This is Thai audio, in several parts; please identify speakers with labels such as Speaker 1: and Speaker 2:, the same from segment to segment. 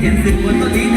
Speaker 1: เห็นเสียงคนตอนนี้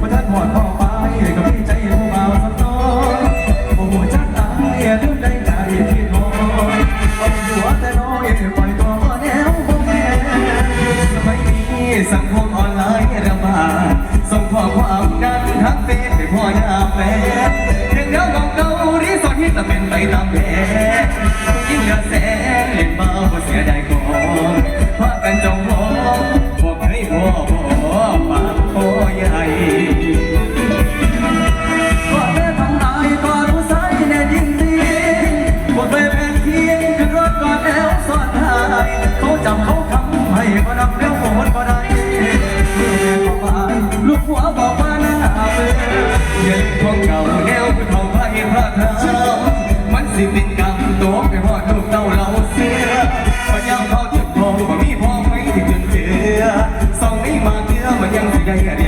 Speaker 1: มาท่านหอดทอง สิติดกรรมโตไปหอดลูกเต้า
Speaker 2: เรา
Speaker 3: เสียมันยังพอจุดพอบ่มีพอไปถึงจุเจือส่องนี้มาเจื
Speaker 2: อ
Speaker 3: มันยังไม่ได้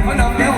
Speaker 3: life when I'm